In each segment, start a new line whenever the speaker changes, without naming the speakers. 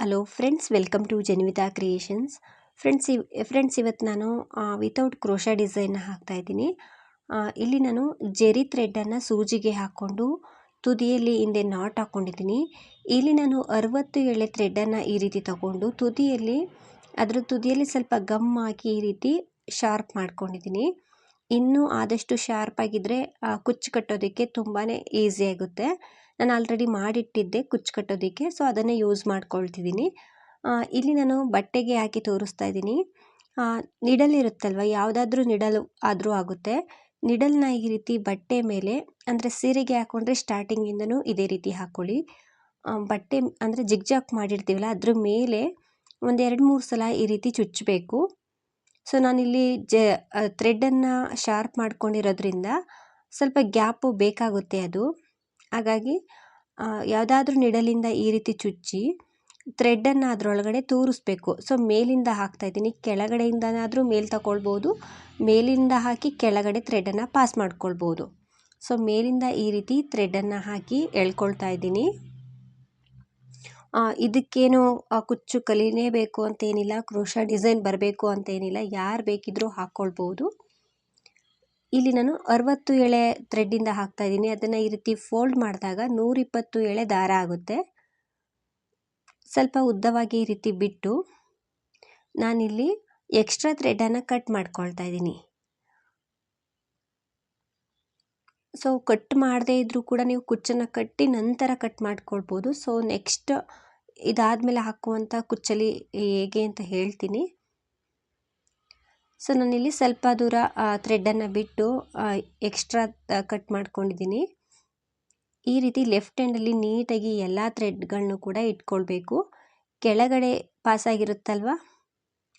Hello friends welcome to Janvita creations friends ಇವ್ friends ಇವತ್ತು ನಾನು ವಿತೌಟ್ ಕ್ರೋಶಾ ಡಿಸೈನ್ನ ಹಾಕ್ತಾ ಇದ್ದೀನಿ. ಇಲ್ಲಿ ನಾನು ಜೆರಿ ಥ್ರೆಡ್ಡನ್ನು ಸೂಜಿಗೆ ಹಾಕ್ಕೊಂಡು ತುದಿಯಲ್ಲಿ ಹಿಂದೆ ನಾಟ್ ಹಾಕ್ಕೊಂಡಿದ್ದೀನಿ ಇಲ್ಲಿ ನಾನು ಅರವತ್ತು ಎಳೆ ಥ್ರೆಡ್ಡನ್ನು ಈ ರೀತಿ ತಗೊಂಡು ತುದಿಯಲ್ಲಿ, ಅದರ ತುದಿಯಲ್ಲಿ ಸ್ವಲ್ಪ ಗಮ್ ಹಾಕಿ ಈ ರೀತಿ ಶಾರ್ಪ್ ಮಾಡ್ಕೊಂಡಿದ್ದೀನಿ. ಇನ್ನೂ ಆದಷ್ಟು ಶಾರ್ಪಾಗಿದ್ದರೆ ಕುಚ್ಚು ಕಟ್ಟೋದಕ್ಕೆ ತುಂಬಾ ಈಸಿ ಆಗುತ್ತೆ. ನಾನು ಆಲ್ರೆಡಿ ಮಾಡಿಟ್ಟಿದ್ದೆ ಕುಚ್ಚು ಕಟ್ಟೋದಕ್ಕೆ ಸೊ ಅದನ್ನೇ ಯೂಸ್ ಮಾಡ್ಕೊಳ್ತಿದ್ದೀನಿ ಇಲ್ಲಿ ನಾನು ಬಟ್ಟೆಗೆ ಹಾಕಿ ತೋರಿಸ್ತಾ ಇದ್ದೀನಿ ನಿಡಲ್ ಇರುತ್ತಲ್ವ, ಯಾವುದಾದ್ರೂ ನಿಡಲ್ ಆದರೂ ಆಗುತ್ತೆ. ನಿಡಲ್ನ ಈ ರೀತಿ ಬಟ್ಟೆ ಮೇಲೆ, ಅಂದರೆ ಸೀರೆಗೆ ಹಾಕ್ಕೊಂಡ್ರೆ ಸ್ಟಾರ್ಟಿಂಗಿಂದನೂ ಇದೇ ರೀತಿ ಹಾಕ್ಕೊಳ್ಳಿ ಬಟ್ಟೆ, ಅಂದರೆ ಜಿಗ್ಜಾಕ್ ಮಾಡಿರ್ತೀವಲ್ಲ, ಅದ್ರ ಮೇಲೆ ಒಂದು ಎರಡು ಮೂರು ಸಲ ಈ ರೀತಿ ಚುಚ್ಚಬೇಕು ಸೊ, ನಾನಿಲ್ಲಿ ಜ ಥ್ರೆಡ್ಡನ್ನು ಶಾರ್ಪ್ ಮಾಡ್ಕೊಂಡಿರೋದ್ರಿಂದ ಸ್ವಲ್ಪ ಗ್ಯಾಪು ಬೇಕಾಗುತ್ತೆ ಅದು. ಹಾಗಾಗಿ ಯಾವುದಾದ್ರೂ ನಿಡಲಿಂದ ಈ ರೀತಿ ಚುಚ್ಚಿ ಥ್ರೆಡ್ಡನ್ನು ಅದರೊಳಗಡೆ ತೂರಿಸ್ಬೇಕು. ಸೊ, ಮೇಲಿಂದ ಹಾಕ್ತಾಯಿದ್ದೀನಿ ಕೆಳಗಡೆಯಿಂದನಾದರೂ ಮೇಲೆ ತಗೊಳ್ಬೋದು. ಮೇಲಿಂದ ಹಾಕಿ ಕೆಳಗಡೆ ಥ್ರೆಡ್ಡನ್ನು ಪಾಸ್ ಮಾಡ್ಕೊಳ್ಬೋದು. ಸೊ, ಮೇಲಿಂದ ಈ ರೀತಿ ಥ್ರೆಡ್ಡನ್ನು ಹಾಕಿ ಎಳ್ಕೊಳ್ತಾ ಇದ್ದೀನಿ. ಇದಕ್ಕೇನು ಕುಚ್ಚು ಕಲಿಲೇಬೇಕು ಅಂತೇನಿಲ್ಲ ಕ್ರೋಷ ಡಿಸೈನ್ ಬರಬೇಕು ಅಂತೇನಿಲ್ಲ, ಯಾರು ಬೇಕಿದ್ರೂ ಹಾಕ್ಕೊಳ್ಬೋದು ಇಲ್ಲಿ ನಾನು ಅರವತ್ತು ಎಳೆ ಥ್ರೆಡ್ಡಿಂದ ಹಾಕ್ತಾ ಇದ್ದೀನಿ. ಅದನ್ನು ಈ ರೀತಿ ಫೋಲ್ಡ್ ಮಾಡಿದಾಗ ನೂರಿಪ್ಪತ್ತು ಎಳೆ ದಾರ ಆಗುತ್ತೆ. ಸ್ವಲ್ಪ ಉದ್ದವಾಗಿ ಈ ರೀತಿ ಬಿಟ್ಟು ನಾನಿಲ್ಲಿ ಎಕ್ಸ್ಟ್ರಾ ಥ್ರೆಡನ್ನು ಕಟ್ ಮಾಡ್ಕೊಳ್ತಾ ಇದ್ದೀನಿ. ಸೊ ಕಟ್ ಮಾಡದೇ ಇದ್ದರೂ ಕೂಡ ನೀವು ಕುಚ್ಚನ್ನು ಕಟ್ಟಿ ನಂತರ ಕಟ್ ಮಾಡ್ಕೊಳ್ಬೋದು. ಸೊ ನೆಕ್ಸ್ಟ್ ಇದಾದಮೇಲೆ ಹಾಕುವಂಥ ಕುಚ್ಚಲಿ ಹೇಗೆ ಅಂತ ಹೇಳ್ತೀನಿ. ಸೊ ನಾನಿಲ್ಲಿ ಸ್ವಲ್ಪ ದೂರ ಥ್ರೆಡ್ಡನ್ನು ಬಿಟ್ಟು ಎಕ್ಸ್ಟ್ರಾ ಕಟ್ ಮಾಡ್ಕೊಂಡಿದ್ದೀನಿ. ಈ ರೀತಿ ಲೆಫ್ಟ್ ಹ್ಯಾಂಡಲ್ಲಿ ನೀಟಾಗಿ ಎಲ್ಲ ಥ್ರೆಡ್ಗಳನ್ನು ಕೂಡ ಇಟ್ಕೊಳ್ಬೇಕು. ಕೆಳಗಡೆ ಪಾಸಾಗಿರುತ್ತಲ್ವ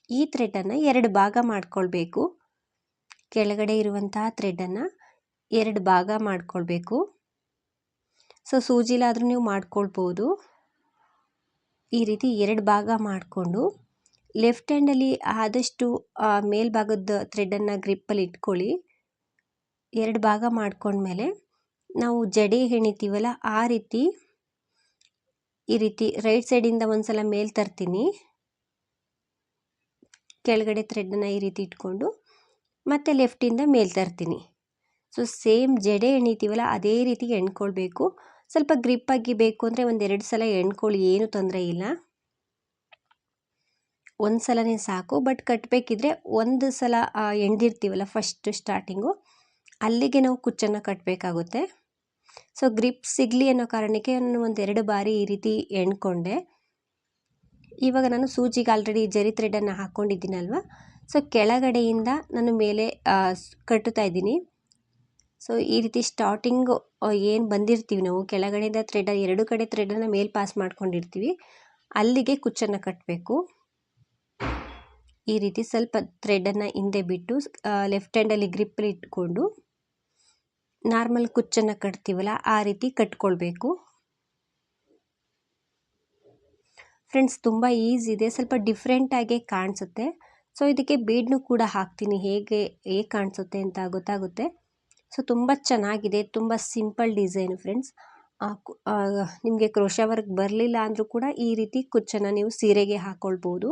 ಈ ಥ್ರೆಡ್ಡನ್ನು ಎರಡು ಭಾಗ ಮಾಡ್ಕೊಳ್ಬೇಕು. ಕೆಳಗಡೆ ಇರುವಂತಹ ಥ್ರೆಡ್ಡನ್ನು ಎರಡು ಭಾಗ ಮಾಡ್ಕೊಳ್ಬೇಕು. ಸೊ, ಸೂಜಿಲಾದರೂ ನೀವು ಮಾಡ್ಕೊಳ್ಬೋದು. ಈ ರೀತಿ ಎರಡು ಭಾಗ ಮಾಡಿಕೊಂಡು ಲೆಫ್ಟ್ ಹ್ಯಾಂಡಲ್ಲಿ ಆದಷ್ಟು ಮೇಲ್ಭಾಗದ ಥ್ರೆಡನ್ನು ಗ್ರಿಪ್ಪಲ್ಲಿ ಇಟ್ಕೊಳ್ಳಿ. ಎರಡು ಭಾಗ ಮಾಡ್ಕೊಂಡ್ಮೇಲೆ ನಾವು ಜಡೆ ಹೆಣಿತೀವಲ್ಲ, ಆ ರೀತಿ, ಈ ರೀತಿ ರೈಟ್ ಸೈಡಿಂದ ಒಂದು ಸಲ ಮೇಲೆ ತರ್ತೀನಿ. ಕೆಳಗಡೆ ಥ್ರೆಡನ್ನು ಈ ರೀತಿ ಇಟ್ಕೊಂಡು ಮತ್ತು ಲೆಫ್ಟಿಂದ ಮೇಲೆ ತರ್ತೀನಿ. ಸೊ ಸೇಮ್ ಜಡೆ ಎಣಿತೀವಲ್ಲ, ಅದೇ ರೀತಿ ಎಣ್ಕೊಳ್ಬೇಕು. ಸ್ವಲ್ಪ ಗ್ರಿಪ್ಪಾಗಿ ಬೇಕು ಅಂದರೆ ಒಂದೆರಡು ಸಲ ಎಣ್ಕೊಳ್ಳಿ ಏನು ತೊಂದರೆ ಇಲ್ಲ. ಒಂದು ಸಲನೇ ಸಾಕು ಬಟ್ ಕಟ್ಟಬೇಕಿದ್ರೆ ಒಂದು ಸಲ ಎಣ್ದಿರ್ತೀವಲ್ಲ ಫಸ್ಟ್ ಸ್ಟಾರ್ಟಿಂಗು ಅಲ್ಲಿಗೆ ನಾವು ಕುಚ್ಚನ್ನು ಕಟ್ಟಬೇಕಾಗುತ್ತೆ ಸೊ ಗ್ರಿಪ್ ಸಿಗಲಿ ಅನ್ನೋ ಕಾರಣಕ್ಕೆ ನಾನು ಒಂದೆರಡು ಬಾರಿ ಈ ರೀತಿ ಎಣ್ಕೊಂಡೆ. ಇವಾಗ ನಾನು ಸೂಜಿಗೆ ಆಲ್ರೆಡಿ ಜರಿ ಥ್ರೆಡನ್ನು ಹಾಕ್ಕೊಂಡಿದ್ದೀನಲ್ವ ಸೊ ಕೆಳಗಡೆಯಿಂದ ನಾನು ಮೇಲೆ ಕಟ್ಟುತ್ತಾ ಇದ್ದೀನಿ. ಸೊ ಈ ರೀತಿ ಸ್ಟಾರ್ಟಿಂಗು ಏನು ಬಂದಿರ್ತೀವಿ ನಾವು, ಕೆಳಗಡೆಯಿಂದ ಥ್ರೆಡ್ ಎರಡು ಕಡೆ ಥ್ರೆಡನ್ನು ಮೇಲೆ ಪಾಸ್ ಮಾಡ್ಕೊಂಡಿರ್ತೀವಿ. ಅಲ್ಲಿಗೆ ಕುಚ್ಚನ್ನು ಕಟ್ಟಬೇಕು ಈ ರೀತಿ ಸ್ವಲ್ಪ ಥ್ರೆಡನ್ನು ಹಿಂದೆ ಬಿಟ್ಟು ಲೆಫ್ಟ್ ಹ್ಯಾಂಡಲ್ಲಿ ಗ್ರಿಪ್ಪಲ್ಲಿ ಇಟ್ಕೊಂಡು ನಾರ್ಮಲ್ ಕುಚ್ಚನ್ನು ಕಟ್ತೀವಲ್ಲ, ಆ ರೀತಿ ಕಟ್ಕೊಳ್ಬೇಕು. ಫ್ರೆಂಡ್ಸ್ ತುಂಬ ಈಸಿ ಇದೆ, ಸ್ವಲ್ಪ ಡಿಫ್ರೆಂಟಾಗೆ ಕಾಣಿಸುತ್ತೆ. ಸೊ ಇದಕ್ಕೆ ಬೀಡ್ನು ಕೂಡ ಹಾಕ್ತೀನಿ, ಹೇಗೆ ಹೇಗೆ ಕಾಣಿಸುತ್ತೆ ಅಂತ ಗೊತ್ತಾಗುತ್ತೆ. ಸೊ, ತುಂಬ ಚೆನ್ನಾಗಿದೆ, ತುಂಬ ಸಿಂಪಲ್ ಡಿಸೈನ್ ಫ್ರೆಂಡ್ಸ್. ನಿಮಗೆ ಕ್ರೋಶಾ ವರ್ಕ್ ಬರಲಿಲ್ಲ ಅಂದರೂ ಕೂಡ ಈ ರೀತಿ ಕುಚ್ಚನ್ನು ನೀವು ಸೀರೆಗೆ ಹಾಕ್ಕೊಳ್ಬೋದು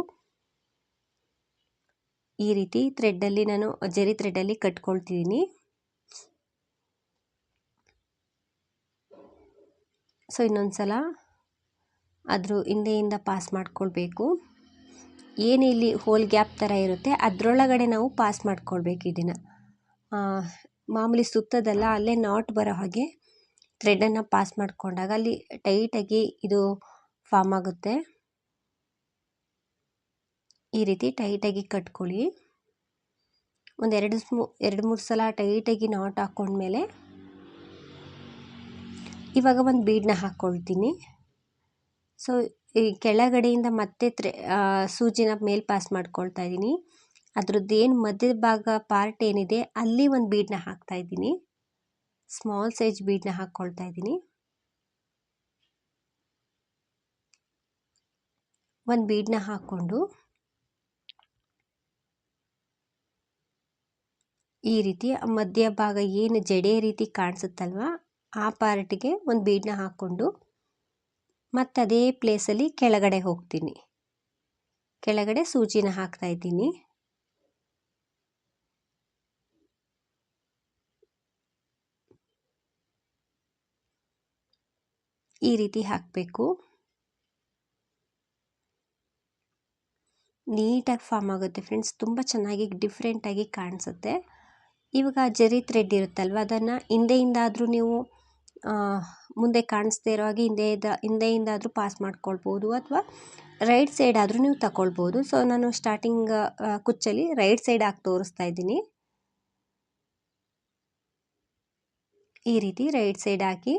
ಈ ರೀತಿ ಥ್ರೆಡ್ಡಲ್ಲಿ ನಾನು, ಜರಿ ಥ್ರೆಡ್ಡಲ್ಲಿ ಕಟ್ಕೊಳ್ತಿದ್ದೀನಿ ಸೊ ಇನ್ನೊಂದು ಸಲ ಅದ್ರ ಹಿಂದೆಯಿಂದ ಪಾಸ್ ಮಾಡ್ಕೊಳ್ಬೇಕು. ಏನು ಇಲ್ಲಿ ಹೋಲ್ ಗ್ಯಾಪ್ ಥರ ಇರುತ್ತೆ, ಅದರೊಳಗಡೆ ನಾವು ಪಾಸ್ ಮಾಡ್ಕೊಳ್ಬೇಕು ಇದನ್ನು. ಮಾಮೂಲಿ ಸುತ್ತದಲ್ಲ ಅಲ್ಲೇ ನಾಟ್ ಬರೋ ಹಾಗೆ ಥ್ರೆಡನ್ನು ಪಾಸ್ ಮಾಡಿಕೊಂಡಾಗ ಅಲ್ಲಿ ಟೈಟಾಗಿ ಇದು ಫಾರ್ಮ್ ಆಗುತ್ತೆ. ಈ ರೀತಿ ಟೈಟಾಗಿ ಕಟ್ಕೊಳ್ಳಿ. ಒಂದೆರಡು ಸ್ಮೂ, ಎರಡು ಮೂರು ಸಲ ಟೈಟಾಗಿ ನಾಟ್ ಹಾಕ್ಕೊಂಡ್ಮೇಲೆ ಇವಾಗ ಒಂದು ಬೀಡನ್ನ ಹಾಕ್ಕೊಳ್ತೀನಿ ಸೊ ಈ ಕೆಳಗಡೆಯಿಂದ ಮತ್ತೆ ತ್ರೆ ಸೂಜಿನ ಮೇಲೆ ಪಾಸ್ ಮಾಡ್ಕೊಳ್ತಾ ಇದ್ದೀನಿ ಅದ್ರದ್ದು ಏನು ಮಧ್ಯದ ಭಾಗ ಪಾರ್ಟ್ ಏನಿದೆ, ಅಲ್ಲಿ ಒಂದು ಬೀಡನ್ನ ಹಾಕ್ತಾ ಇದ್ದೀನಿ. ಸ್ಮಾಲ್ ಸೈಜ್ ಬೀಡನ್ನ ಹಾಕ್ಕೊಳ್ತಾ ಇದ್ದೀನಿ. ಒಂದು ಬೀಡನ್ನ ಹಾಕ್ಕೊಂಡು ಈ ರೀತಿ ಮಧ್ಯ ಭಾಗ ಏನು ಜಡೆ ರೀತಿ ಕಾಣಿಸುತ್ತಲ್ವ, ಆ ಪಾರ್ಟಿಗೆ ಒಂದು ಬೀಡನ್ನ ಹಾಕ್ಕೊಂಡು ಮತ್ತು ಅದೇ ಪ್ಲೇಸಲ್ಲಿ ಕೆಳಗಡೆ ಹೋಗ್ತೀನಿ. ಕೆಳಗಡೆ ಸೂಜಿನ ಹಾಕ್ತಾ ಇದ್ದೀನಿ. ಈ ರೀತಿ ಹಾಕಬೇಕು. ನೀಟಾಗಿ ಫಾರ್ಮ್ ಆಗುತ್ತೆ ಫ್ರೆಂಡ್ಸ್. ತುಂಬ ಚೆನ್ನಾಗಿ ಡಿಫ್ರೆಂಟಾಗಿ ಕಾಣಿಸುತ್ತೆ. ಇವಾಗ ಜರಿ ಥ್ರೆಡ್ ಇರುತ್ತಲ್ವ? ಅದನ್ನು ಹಿಂದೆಯಿಂದಾದರೂ ನೀವು ಮುಂದೆ ಕಾಣಿಸ್ದೇ ಇರೋ ಹಾಗೆ ಹಿಂದೆಯಿಂದ ಹಿಂದೆಯಿಂದಾದರೂ ಪಾಸ್ ಮಾಡ್ಕೊಳ್ಬೋದು ಅಥವಾ ರೈಟ್ ಸೈಡ್ ಆದರೂ ನೀವು ತಗೊಳ್ಬೋದು ಸೊ ನಾನು ಸ್ಟಾರ್ಟಿಂಗ್ ಕುಚ್ಚಲ್ಲಿ ರೈಟ್ ಸೈಡ್ ಹಾಕಿ ತೋರಿಸ್ತಾ ಇದ್ದೀನಿ. ಈ ರೀತಿ ರೈಟ್ ಸೈಡ್ ಹಾಕಿ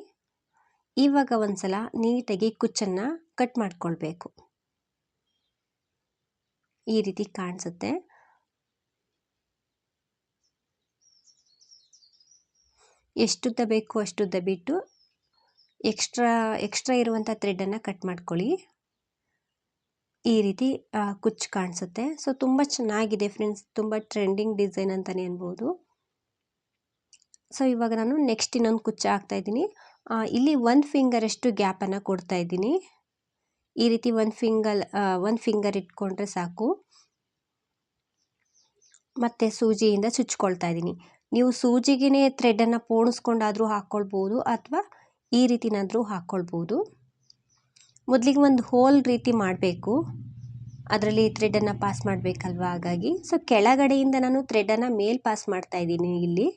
ಇವಾಗ ಒಂದ್ಸಲ ನೀಟಾಗಿ ಕುಚ್ಚನ್ನು ಕಟ್ ಮಾಡ್ಕೊಳ್ಬೇಕು. ಈ ರೀತಿ ಕಾಣಿಸುತ್ತೆ. ಎಷ್ಟುದ್ದ ಬೇಕು ಅಷ್ಟುದ್ದ ಬಿಟ್ಟು ಎಕ್ಸ್ಟ್ರಾ ಎಕ್ಸ್ಟ್ರಾ ಇರುವಂಥ ಥ್ರೆಡನ್ನು ಕಟ್ ಮಾಡ್ಕೊಳ್ಳಿ. ಈ ರೀತಿ ಕುಚ್ಚು ಕಾಣಿಸುತ್ತೆ. ಸೊ ತುಂಬ ಚೆನ್ನಾಗಿದೆ ಫ್ರೆಂಡ್ಸ್ ತುಂಬ ಟ್ರೆಂಡಿಂಗ್ ಡಿಸೈನ್ ಅಂತಲೇ ಅನ್ಬೋದು. ಸೊ ಇವಾಗ ನಾನು ನೆಕ್ಸ್ಟ್ ಇನ್ನೊಂದು ಕುಚ್ಚು ಹಾಕ್ತಾ ಇದ್ದೀನಿ. ಇಲ್ಲಿ ಒಂದು ಫಿಂಗರಷ್ಟು ಗ್ಯಾಪನ್ನು ಕೊಡ್ತಾ ಇದ್ದೀನಿ. ಈ ರೀತಿ ಒಂದು ಫಿಂಗಲ್ ಒಂದು ಫಿಂಗರ್ ಇಟ್ಕೊಂಡ್ರೆ ಸಾಕು. ಮತ್ತು ಸೂಜಿಯಿಂದ ಚುಚ್ಕೊಳ್ತಾ ಇದ್ದೀನಿ. ನೀವು ಸೂಜಿಗೇ ಥ್ರೆಡನ್ನು ಪೋಣಿಸ್ಕೊಂಡಾದರೂ ಹಾಕ್ಕೊಳ್ಬೋದು ಅಥವಾ ಈ ರೀತಿನಾದರೂ ಹಾಕ್ಕೊಳ್ಬೋದು ಮೊದಲಿಗೆ ಒಂದು ಹೋಲ್ ರೀತಿ ಮಾಡಬೇಕು. ಅದರಲ್ಲಿ ಥ್ರೆಡನ್ನು ಪಾಸ್ ಮಾಡಬೇಕಲ್ವ ಹಾಗಾಗಿ. ಸೊ ಕೆಳಗಡೆಯಿಂದ ನಾನು ಥ್ರೆಡನ್ನು ಮೇಲ್ ಪಾಸ್ ಮಾಡ್ತಾ ಇದ್ದೀನಿ ಇಲ್ಲಿ.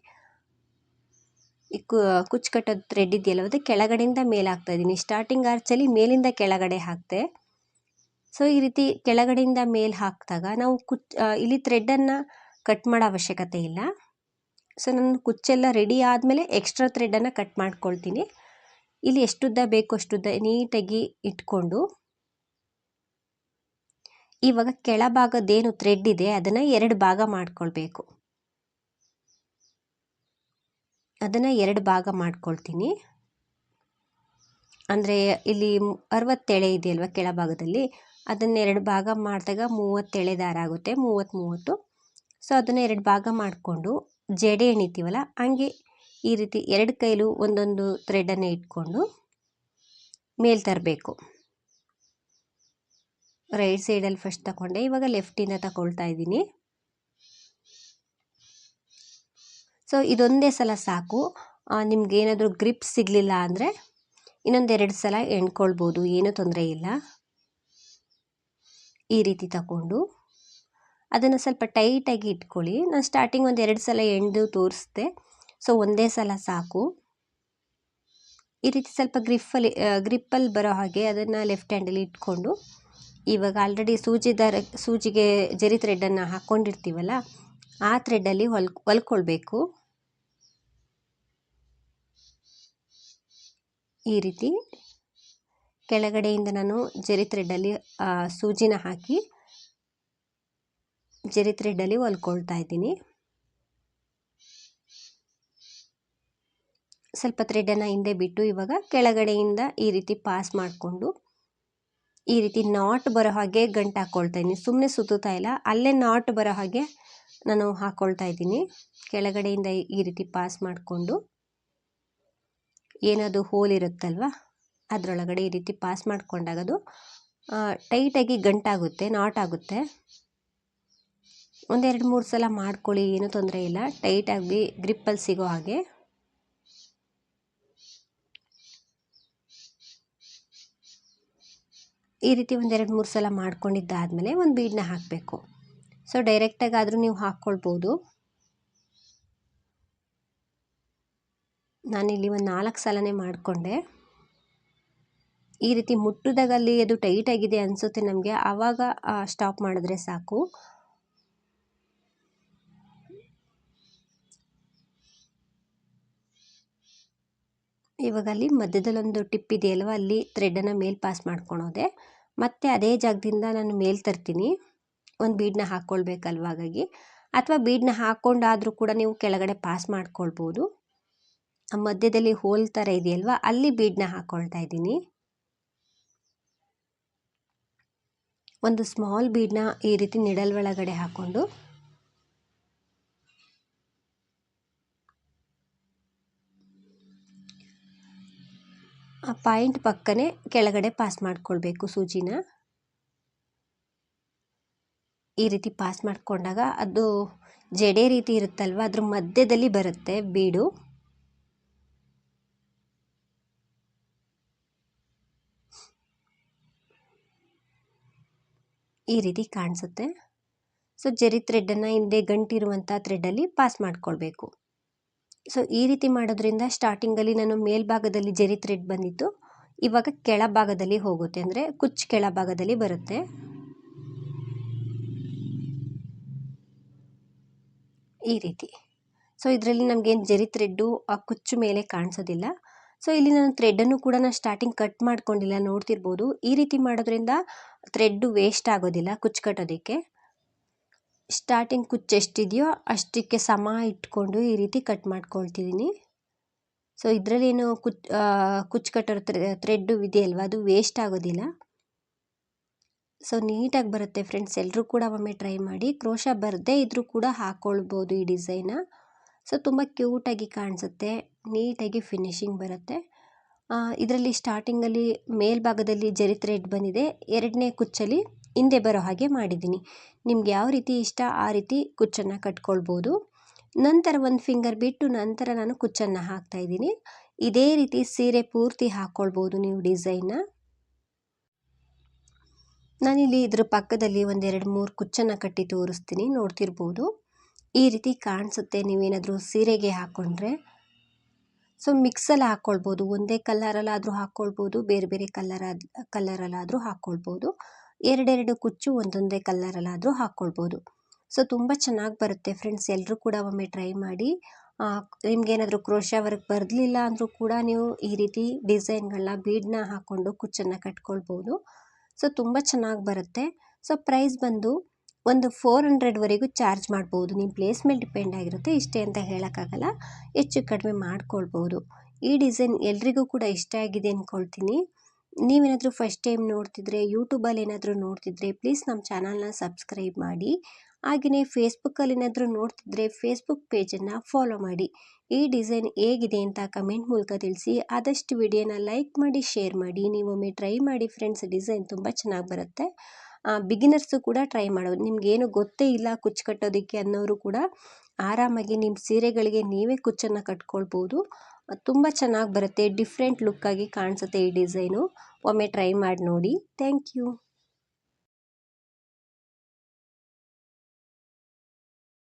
ಈ ಕುಚ್ಚು ಕಟ್ಟೋದು ಥ್ರೆಡ್ ಇದೆಯಲ್ಲ, ಅದು ಕೆಳಗಡೆಯಿಂದ ಮೇಲೆ ಹಾಕ್ತಾ ಇದ್ದೀನಿ ಸ್ಟಾರ್ಟಿಂಗ್ ಆರ್ಚಲ್ಲಿ ಮೇಲಿಂದ ಕೆಳಗಡೆ ಹಾಕ್ತೆ. ಸೊ ಈ ರೀತಿ ಕೆಳಗಡೆಯಿಂದ ಮೇಲೆ ಹಾಕಿದಾಗ ನಾವು ಕುಚ್ ಇಲ್ಲಿ ಥ್ರೆಡ್ಡನ್ನು ಕಟ್ ಮಾಡೋ ಅವಶ್ಯಕತೆ ಇಲ್ಲ. ಸೊ ನಾನು ಕುಚ್ಚೆಲ್ಲ ರೆಡಿ ಆದಮೇಲೆ ಎಕ್ಸ್ಟ್ರಾ ಥ್ರೆಡ್ಡನ್ನು ಕಟ್ ಮಾಡ್ಕೊಳ್ತೀನಿ. ಇಲ್ಲಿ ಎಷ್ಟುದ್ದ ಬೇಕು ಅಷ್ಟುದ್ದ ನೀಟಾಗಿ ಇಟ್ಕೊಂಡು, ಇವಾಗ ಕೆಳಭಾಗದ್ದೇನು ಥ್ರೆಡ್ ಇದೆ, ಅದನ್ನು ಎರಡು ಭಾಗ ಮಾಡ್ಕೊಳ್ಬೇಕು. ಅದನ್ನು ಎರಡು ಭಾಗ ಮಾಡ್ಕೊಳ್ತೀನಿ. ಅಂದರೆ ಇಲ್ಲಿ ಅರವತ್ತೆಳೆ ಇದೆಯಲ್ವ ಕೆಳಭಾಗದಲ್ಲಿ? ಅದನ್ನು ಎರಡು ಭಾಗ ಮಾಡಿದಾಗ ಮೂವತ್ತೆಳೆ ದಾರ ಆಗುತ್ತೆ ಮೂವತ್ತು ಮೂವತ್ತು ಸೊ ಅದನ್ನು ಎರಡು ಭಾಗ ಮಾಡಿಕೊಂಡು ಜಡೆ ಎಣಿತೀವಲ್ಲ ಹಂಗೆ ಈ ರೀತಿ ಎರಡು ಕೈಲೂ ಒಂದೊಂದು ಥ್ರೆಡನ್ನು ಇಟ್ಕೊಂಡು ಮೇಲೆ ತರಬೇಕು. ರೈಟ್ ಸೈಡಲ್ಲಿ ಫಸ್ಟ್ ತಗೊಂಡೆ ಇವಾಗ ಲೆಫ್ಟಿಂದ ತಗೊಳ್ತಾ ಇದ್ದೀನಿ. ಸೊ, ಇದೊಂದೇ ಸಲ ಸಾಕು. ನಿಮ್ಗೆ ಏನಾದರೂ ಗ್ರಿಪ್ ಸಿಗಲಿಲ್ಲ ಅಂದರೆ ಇನ್ನೊಂದೆರಡು ಸಲ ಎಣ್ಕೊಳ್ಬೋದು, ಏನೂ ತೊಂದರೆ ಇಲ್ಲ. ಈ ರೀತಿ ತಗೊಂಡು. ಅದನ್ನು ಸ್ವಲ್ಪ ಟೈಟಾಗಿ ಇಟ್ಕೊಳ್ಳಿ. ನಾನು ಸ್ಟಾರ್ಟಿಂಗ್ ಒಂದು ಎರಡು ಸಲ ಎಣ್ದು ತೋರಿಸ್ದೆ. ಸೊ, ಒಂದೇ ಸಲ ಸಾಕು. ಈ ರೀತಿ ಸ್ವಲ್ಪ ಗ್ರಿಫಲ್ಲಿ ಗ್ರಿಪ್ಪಲ್ಲಿ ಬರೋ ಹಾಗೆ ಅದನ್ನು ಲೆಫ್ಟ್ ಹ್ಯಾಂಡಲ್ಲಿ ಇಟ್ಕೊಂಡು, ಇವಾಗ ಆಲ್ರೆಡಿ ಸೂಜಿ ದಾರ ಸೂಜಿಗೆ ಜರಿ ಥ್ರೆಡನ್ನು ಹಾಕ್ಕೊಂಡಿರ್ತೀವಲ್ಲ ಆ ಥ್ರೆಡ್ಡಲ್ಲಿ ಹೊಲ್, ಹೊಲ್ಕೊಳ್ಬೇಕು. ಈ ರೀತಿ ಕೆಳಗಡೆಯಿಂದ ನಾನು ಜರಿ ಥ್ರೆಡ್ಡಲ್ಲಿ ಸೂಜಿನ ಹಾಕಿ ಜರಿ ಥ್ರೆಡ್ಡಲ್ಲಿ ಹೊಲ್ಕೊಳ್ತಾ ಇದ್ದೀನಿ. ಸ್ವಲ್ಪ ಥ್ರೆಡನ್ನು ಹಿಂದೆ ಬಿಟ್ಟು ಇವಾಗ ಕೆಳಗಡೆಯಿಂದ ಈ ರೀತಿ ಪಾಸ್ ಮಾಡಿಕೊಂಡು ಈ ರೀತಿ ನಾಟ್ ಬರೋ ಹಾಗೆ ಗಂಟು ಹಾಕ್ಕೊಳ್ತಾ ಇದ್ದೀನಿ. ಸುಮ್ಮನೆ ಸುತ್ತುತ್ತಾ ಇಲ್ಲ, ಅಲ್ಲೇ ನಾಟ್ ಬರೋ ಹಾಗೆ ನಾನು ಹಾಕ್ಕೊಳ್ತಾ ಇದ್ದೀನಿ. ಕೆಳಗಡೆಯಿಂದ ಈ ರೀತಿ ಪಾಸ್ ಮಾಡಿಕೊಂಡು ಏನದು ಹೋಲ್ ಇರುತ್ತಲ್ವ, ಅದರೊಳಗಡೆ ಈ ರೀತಿ ಪಾಸ್ ಮಾಡಿಕೊಂಡಾಗ ಅದು ಟೈಟಾಗಿ ಗಂಟಾಗುತ್ತೆ ನಾಟ್ ಆಗುತ್ತೆ ಒಂದೆರಡು ಮೂರು ಸಲ ಮಾಡ್ಕೊಳ್ಳಿ, ಏನೂ ತೊಂದರೆ ಇಲ್ಲ. ಟೈಟಾಗಿ ಗ್ರಿಪ್ಪಲ್ಲಿ ಸಿಗೋ ಹಾಗೆ. ಈ ರೀತಿ ಒಂದೆರಡು ಮೂರು ಸಲ ಮಾಡ್ಕೊಂಡಿದ್ದಾದಮೇಲೆ ಒಂದು ಬೀಡನ್ನ ಹಾಕಬೇಕು. ಸೊ ಡೈರೆಕ್ಟಾಗಿ ಆದರೂ ನೀವು ಹಾಕ್ಕೊಳ್ಬೋದು. ನಾನಿಲ್ಲಿ ಒಂದು ನಾಲ್ಕು ಸಲನೇ ಮಾಡಿಕೊಂಡೆ. ಈ ರೀತಿ ಮುಟ್ಟಿದಾಗಲ್ಲಿ ಅದು ಟೈಟ್ ಆಗಿದೆ ಅನಿಸುತ್ತೆ ನಮಗೆ. ಆವಾಗ ಸ್ಟಾಪ್ ಮಾಡಿದ್ರೆ ಸಾಕು. ಇವಾಗ ಅಲ್ಲಿ ಮಧ್ಯದಲ್ಲೊಂದು ಟಿಪ್ ಇದೆಯಲ್ವ? ಅಲ್ಲಿ ಥ್ರೆಡನ್ನು ಮೇಲೆ ಪಾಸ್ ಮಾಡ್ಕೊಳೋದೆ. ಮತ್ತು ಅದೇ ಜಾಗದಿಂದ ನಾನು ಮೇಲೆ ತರ್ತೀನಿ. ಒಂದು ಬೀಡನ್ನ ಹಾಕ್ಕೊಳ್ಬೇಕಲ್ವ ಹಾಗಾಗಿ? ಅಥವಾ ಬೀಡನ್ನ ಹಾಕ್ಕೊಂಡಾದರೂ ಕೂಡ ನೀವು ಕೆಳಗಡೆ ಪಾಸ್ ಮಾಡ್ಕೊಳ್ಬೋದು. ಮಧ್ಯದಲ್ಲಿ ಹೋಲ್ ಥರ ಇದೆಯಲ್ವ? ಅಲ್ಲಿ ಬೀಡನ್ನ ಹಾಕ್ಕೊಳ್ತಾ ಇದ್ದೀನಿ. ಒಂದು ಸ್ಮಾಲ್ ಬೀಡನ್ನ ಈ ರೀತಿ ನಿಡಲ್ ಒಳಗಡೆ ಹಾಕ್ಕೊಂಡು. ಆ ಪಾಯಿಂಟ್ ಪಕ್ಕನೇ ಕೆಳಗಡೆ ಪಾಸ್ ಮಾಡ್ಕೊಳ್ಬೇಕು ಸೂಜಿನ. ಈ ರೀತಿ ಪಾಸ್ ಮಾಡಿಕೊಂಡಾಗ ಅದು ಜಡೆ ರೀತಿ ಇರುತ್ತಲ್ವ? ಅದ್ರ ಮಧ್ಯದಲ್ಲಿ ಬರುತ್ತೆ ಬೀಡು. ಈ ರೀತಿ ಕಾಣಿಸುತ್ತೆ. ಸೊ ಜರಿ ಥ್ರೆಡ್ಡನ್ನು ಹಿಂದೆ ಗಂಟಿರುವಂಥ ಥ್ರೆಡ್ಡಲ್ಲಿ ಪಾಸ್ ಮಾಡಿಕೊಳ್ಬೇಕು. ಸೊ ಈ ರೀತಿ ಮಾಡೋದ್ರಿಂದ ಸ್ಟಾರ್ಟಿಂಗಲ್ಲಿ ನಾನು ಮೇಲ್ಭಾಗದಲ್ಲಿ ಜರಿ ಥ್ರೆಡ್ ಬಂದಿತ್ತು. ಇವಾಗ ಕೆಳಭಾಗದಲ್ಲಿ ಹೋಗುತ್ತೆ. ಅಂದರೆ ಕುಚ್ಚು ಕೆಳಭಾಗದಲ್ಲಿ ಬರುತ್ತೆ. ಈ ರೀತಿ. ಸೊ ಇದರಲ್ಲಿ ನಮಗೇನು ಜರಿ ಥ್ರೆಡ್ಡು ಆ ಕುಚ್ಚು ಮೇಲೆ ಕಾಣಿಸೋದಿಲ್ಲ. ಸೊ ಇಲ್ಲಿ ನಾನು ಥ್ರೆಡ್ಡನ್ನು ಕೂಡ ನಾನು ಸ್ಟಾರ್ಟಿಂಗ್ ಕಟ್ ಮಾಡ್ಕೊಂಡಿಲ್ಲ, ನೋಡ್ತಿರ್ಬೋದು. ಈ ರೀತಿ ಮಾಡೋದ್ರಿಂದ ಥ್ರೆಡ್ಡು ವೇಸ್ಟ್ ಆಗೋದಿಲ್ಲ, ಕುಚ್ಚು ಕಟ್ಟೋದಕ್ಕೆ. ಸ್ಟಾರ್ಟಿಂಗ್ ಕುಚ್ಚು ಎಷ್ಟಿದೆಯೋ ಅಷ್ಟಕ್ಕೆ ಸಮ ಇಟ್ಕೊಂಡು ಈ ರೀತಿ ಕಟ್ ಮಾಡ್ಕೊಳ್ತಿದ್ದೀನಿ ಸೊ ಇದರಲ್ಲೇನು ಕುಚ್ ಕುಚ್ಚು ಕಟ್ಟೋ ಥ್ರೆಡ್ಡು ಇದೆಯಲ್ವ? ಅದು ವೇಸ್ಟ್ ಆಗೋದಿಲ್ಲ. ಸೊ ನೀಟಾಗಿ ಬರುತ್ತೆ ಫ್ರೆಂಡ್ಸ್ ಎಲ್ಲರೂ ಕೂಡ ಒಮ್ಮೆ ಟ್ರೈ ಮಾಡಿ. ಕ್ರೋಶ ಬರದೇ ಇದ್ದರೂ ಕೂಡ ಹಾಕ್ಕೊಳ್ಬೋದು ಈ ಡಿಸೈನ ಸೊ ತುಂಬ ಕ್ಯೂಟಾಗಿ ಕಾಣಿಸುತ್ತೆ. ನೀಟಾಗಿ ಫಿನಿಶಿಂಗ್ ಬರುತ್ತೆ. ಇದರಲ್ಲಿ ಸ್ಟಾರ್ಟಿಂಗಲ್ಲಿ ಮೇಲ್ಭಾಗದಲ್ಲಿ ಜರಿ ಥ್ರೆಡ್ ಬಂದಿದೆ. ಎರಡನೇ ಕುಚ್ಚಲ್ಲಿ ಹಿಂದೆ ಬರೋ ಹಾಗೆ ಮಾಡಿದ್ದೀನಿ. ನಿಮ್ಗೆ ಯಾವ ರೀತಿ ಇಷ್ಟ ಆ ರೀತಿ ಕುಚ್ಚನ್ನು ಕಟ್ಕೊಳ್ಬೋದು. ನಂತರ ಒಂದು ಫಿಂಗರ್ ಬಿಟ್ಟು ನಂತರ ನಾನು ಕುಚ್ಚನ್ನು ಹಾಕ್ತಾಯಿದ್ದೀನಿ ಇದೇ ರೀತಿ ಸೀರೆ ಪೂರ್ತಿ ಹಾಕ್ಕೊಳ್ಬೋದು ನೀವು ಡಿಸೈನ್ನ ನಾನಿಲ್ಲಿ ಇದರ ಪಕ್ಕದಲ್ಲಿ ಒಂದೆರಡು ಮೂರು ಕುಚ್ಚನ್ನು ಕಟ್ಟಿ ತೋರಿಸ್ತೀನಿ, ನೋಡ್ತಿರ್ಬೋದು. ಈ ರೀತಿ ಕಾಣಿಸುತ್ತೆ, ನೀವೇನಾದರೂ ಸೀರೆಗೆ ಹಾಕ್ಕೊಂಡ್ರೆ ಸೊ, ಮಿಕ್ಸಲ್ಲಿ ಹಾಕ್ಕೊಳ್ಬೋದು ಒಂದೇ ಕಲ್ಲರಲ್ಲಾದರೂ ಹಾಕ್ಕೊಳ್ಬೋದು ಬೇರೆ ಬೇರೆ ಕಲ್ಲರ ಕಲ್ಲರಲ್ಲಾದರೂ ಹಾಕ್ಕೊಳ್ಬೋದು ಎರಡೆರಡು ಕುಚ್ಚು ಒಂದೊಂದೇ ಕಲ್ಲರಲ್ಲಾದರೂ ಹಾಕ್ಕೊಳ್ಬೋದು ಸೊ, ತುಂಬ ಚೆನ್ನಾಗಿ ಬರುತ್ತೆ ಫ್ರೆಂಡ್ಸ್ ಎಲ್ಲರೂ ಕೂಡ ಒಮ್ಮೆ ಟ್ರೈ ಮಾಡಿ. ನಿಮಗೇನಾದರೂ ಕ್ರೋಶ ವರ್ಕ್ ಬರಲಿಲ್ಲ ಅಂದರೂ ಕೂಡ ನೀವು ಈ ರೀತಿ ಡಿಸೈನ್ಗಳನ್ನ ಬೀಡನ್ನ ಹಾಕ್ಕೊಂಡು ಕುಚ್ಚನ್ನು ಕಟ್ಕೊಳ್ಬೋದು. ಸೊ ತುಂಬ ಚೆನ್ನಾಗಿ ಬರುತ್ತೆ. ಸೊ ಪ್ರೈಸ್ ಬಂದು ಒಂದು ಫೋರ್ ಹಂಡ್ರೆಡ್ವರೆಗೂ ಚಾರ್ಜ್ ಮಾಡ್ಬೋದು. ನಿಮ್ಮ ಪ್ಲೇಸ್ ಮೇಲೆ ಡಿಪೆಂಡ್ ಆಗಿರುತ್ತೆ. ಇಷ್ಟೇ ಅಂತ ಹೇಳೋಕ್ಕಾಗಲ್ಲ. ಹೆಚ್ಚು ಕಡಿಮೆ ಮಾಡ್ಕೊಳ್ಬೋದು. ಈ ಡಿಸೈನ್ ಎಲ್ರಿಗೂ ಕೂಡ ಇಷ್ಟ ಆಗಿದೆ ಅಂದ್ಕೊಳ್ತೀನಿ ನೀವೇನಾದರೂ ಫಸ್ಟ್ ಟೈಮ್ ನೋಡ್ತಿದ್ರೆ ಯೂಟ್ಯೂಬಲ್ಲಿ ಏನಾದರೂ ನೋಡ್ತಿದ್ರೆ ಪ್ಲೀಸ್ ನಮ್ಮ ಚಾನಲ್ನ ಸಬ್ಸ್ಕ್ರೈಬ್ ಮಾಡಿ. ಹಾಗೆಯೇ ಫೇಸ್ಬುಕ್ಕಲ್ಲಿ ಏನಾದರೂ ನೋಡ್ತಿದ್ರೆ ಫೇಸ್ಬುಕ್ ಪೇಜನ್ನು ಫಾಲೋ ಮಾಡಿ. ಈ ಡಿಸೈನ್ ಹೇಗಿದೆ ಅಂತ ಕಮೆಂಟ್ ಮೂಲಕ ತಿಳಿಸಿ. ಆದಷ್ಟು ವಿಡಿಯೋನ ಲೈಕ್ ಮಾಡಿ, ಶೇರ್ ಮಾಡಿ. ನೀವೊಮ್ಮೆ ಟ್ರೈ ಮಾಡಿ ಫ್ರೆಂಡ್ಸ್, ಡಿಸೈನ್ ತುಂಬ ಚೆನ್ನಾಗಿ ಬರುತ್ತೆ. ಬಿಗಿನರ್ಸು ಕೂಡ ಟ್ರೈ ಮಾಡೋದು. ನಿಮಗೇನು ಗೊತ್ತೇ ಇಲ್ಲ ಕುಚ್ಚು ಕಟ್ಟೋದಕ್ಕೆ ಅನ್ನೋರು ಕೂಡ ಆರಾಮಾಗಿ ನಿಮ್ಮ ಸೀರೆಗಳಿಗೆ ನೀವೇ ಕುಚ್ಚನ್ನು ಕಟ್ಕೊಳ್ಬೋದು. ತುಂಬ ಚೆನ್ನಾಗಿ ಬರುತ್ತೆ. ಡಿಫ್ರೆಂಟ್ ಲುಕ್ಕಾಗಿ ಕಾಣಿಸುತ್ತೆ ಈ ಡಿಸೈನು. ಒಮ್ಮೆ ಟ್ರೈ ಮಾಡಿ ನೋಡಿ. Thank you.